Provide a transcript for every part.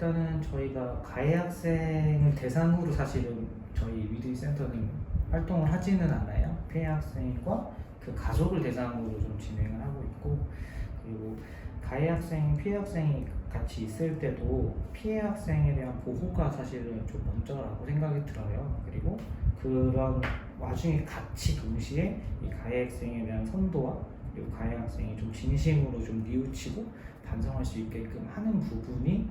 일단은 저희가 가해 학생을 대상으로 사실은 저희 위드 센터는 활동을 하지는 않아요. 피해 학생과 그 가족을 대상으로 좀 진행을 하고 있고 그리고 가해 학생, 피해 학생이 같이 있을 때도 피해 학생에 대한 보호가 사실은 좀 먼저라고 생각이 들어요. 그리고 그런 와중에 같이 동시에 이 가해 학생에 대한 선도와 그리고 가해 학생이 좀 진심으로 좀 뉘우치고 반성할 수 있게끔 하는 부분이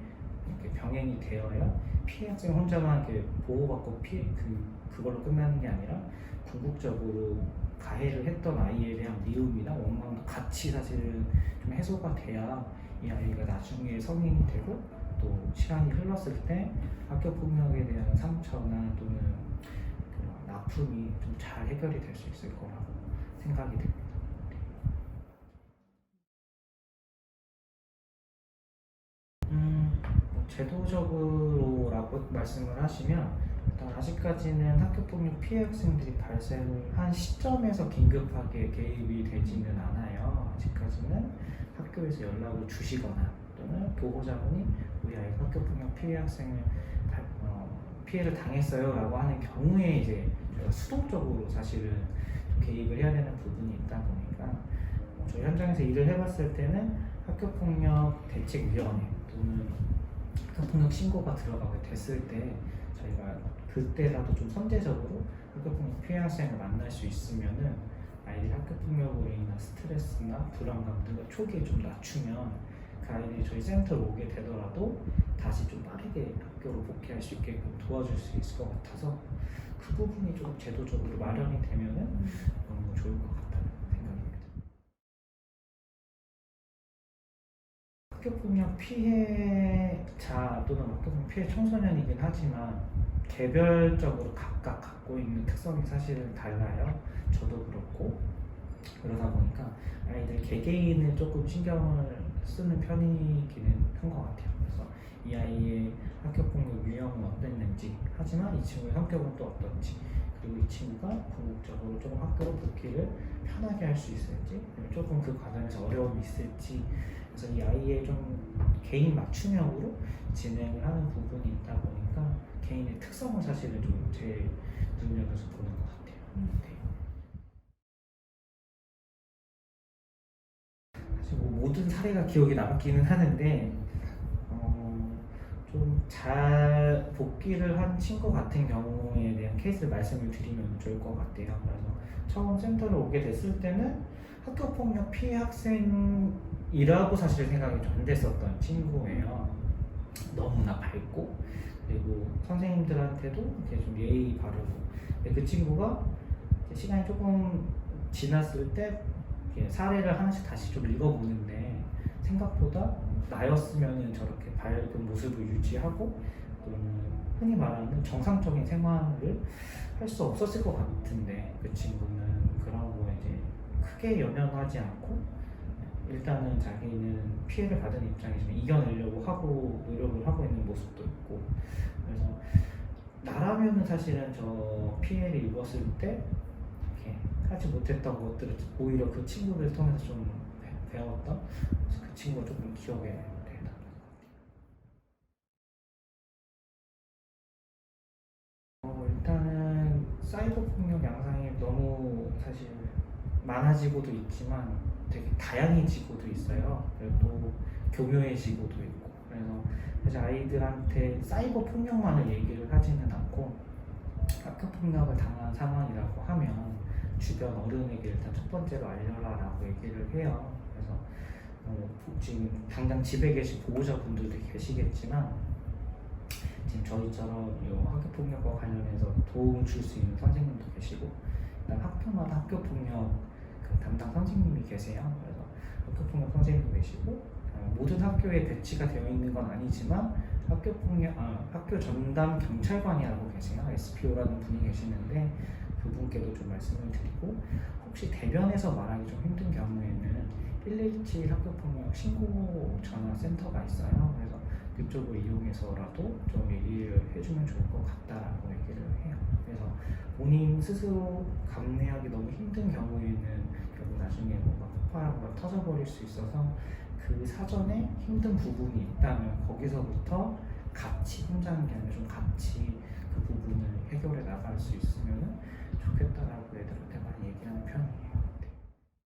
병행이 되어야 피해 학생 혼자만 이렇게 보호받고 피해 그 그걸로 끝나는 게 아니라 궁극적으로 가해를 했던 아이에 대한 미움이나 원망도 같이 사실은 좀 해소가 돼야 이 아이가 나중에 성인이 되고 또 시간이 흘렀을 때 학교 폭력에 대한 상처나 또는 그런 아픔이 좀 잘 해결이 될 수 있을 거라고 생각이 됩니다. 제도적으로라고 말씀을 하시면 일단 아직까지는 학교폭력 피해 학생들이 발생을 한 시점에서 긴급하게 개입이 되지는 않아요. 아직까지는 학교에서 연락을 주시거나 또는 보호자분이 우리 아이가 학교폭력 피해 학생을 발- 어, 피해를 당했어요라고 하는 경우에 이제 수동적으로 사실은 좀 개입을 해야 되는 부분이 있다 보니까 어, 저희 현장에서 일을 해봤을 때는 학교폭력 대책위원회 또는 학교폭력 신고가 들어가게 됐을 때 저희가 그때라도 좀 선제적으로 학교폭력 피해 학생을 만날 수 있으면은 아이들이 학교폭력으로 인한 스트레스나 불안감 등을 초기에 좀 낮추면 그 아이들이 저희 센터로 오게 되더라도 다시 좀 빠르게 학교로 복귀할 수 있게끔 도와줄 수 있을 것 같아서 그 부분이 좀 제도적으로 마련이 되면은 너무 좋을 것 같다는 생각입니다. 학교폭력 피해자 또는 학교폭력 피해 청소년이긴 하지만 개별적으로 각각 갖고 있는 특성이 사실은 달라요. 저도 그렇고 그러다 보니까 아이들 개개인을 조금 신경을 쓰는 편이기는 한 것 같아요. 그래서 이 아이의 학교폭력 유형은 어땠는지 하지만 이 친구의 성격은 또 어떤지 그리고 이 친구가 궁극적으로 조금 학교로 복귀를 편하게 할 수 있을지 조금 그 과정에서 어려움이 있을지 그래서 이 아이의 좀 개인 맞춤형으로 진행을 하는 부분이 있다 보니까 개인의 특성을 사실은 좀 제일 눈여겨서 보는 것 같아요. 네. 사실 뭐 모든 사례가 기억에 남기는 하는데 어, 좀 잘 복귀를 한 친구 같은 경우에 대한 케이스를 말씀을 드리면 좋을 것 같아요. 그래서 처음 센터를 오게 됐을 때는 학교 폭력 피해 학생 이라고 사실 생각이 좀 안 됐었던 친구예요. 너무나 밝고 그리고 선생님들한테도 이렇게 좀 예의 바르고 근데 그 친구가 시간이 조금 지났을 때 사례를 하나씩 다시 좀 읽어보는데 생각보다 나였으면 저렇게 밝은 모습을 유지하고 또는 흔히 말하는 정상적인 생활을 할 수 없었을 것 같은데 그 친구는 그런 거에 이제 크게 연연하지 않고 일단은 자기는 피해를 받은 입장이지만 이겨내려고 하고 노력을 하고 있는 모습도 있고 그래서 나라면은 사실은 저 피해를 입었을 때 이렇게 하지 못했던 것들을 오히려 그 친구를 통해서 좀 배- 배웠던 그래서 그 친구가 조금 기억에 같아요. 어, 일단은 사이버 폭력 양상이 너무 사실 많아지고도 있지만 되게 다양해지고도 있어요. 그리고 또 교묘해지고도 있고 그래서 사실 아이들한테 사이버 폭력만을 얘기를 하지는 않고 학교 폭력을 당한 상황이라고 하면 주변 어른에게 일단 첫 번째로 알려라라고 얘기를 해요. 그래서 어, 지금 당장 집에 계신 보호자분들도 계시겠지만 지금 저희처럼 이 학교 폭력과 관련해서 도움 줄 수 있는 선생님도 계시고 일단 학교마다 학교 폭력 그 담당 선생님이 계세요. 그래서 학교 폭력 선생님도 계시고 어, 모든 학교에 배치가 되어 있는 건 아니지만 학교 폭력 아, 학교 전담 경찰관이라고 계세요. SPO라는 분이 계시는데 그분께도 좀 말씀을 드리고 혹시 대변에서 말하기 좀 힘든 경우에는 117 학교 폭력 신고 전화 센터가 있어요. 그래서 그쪽을 이용해서라도 좀 얘기를 해주면 좋을 것 같다라고 얘기를 해요. 그래서 본인 스스로 감내하기 너무 힘든 경우에는 결국 나중에 뭔가 폭발하거나 터져버릴 수 있어서 그 사전에 힘든 부분이 있다면 거기서부터 같이 혼자 하는 게 아니라 좀 같이 그 부분을 해결해 나갈 수 있으면 좋겠다라고 애들한테 많이 얘기하는 편이에요.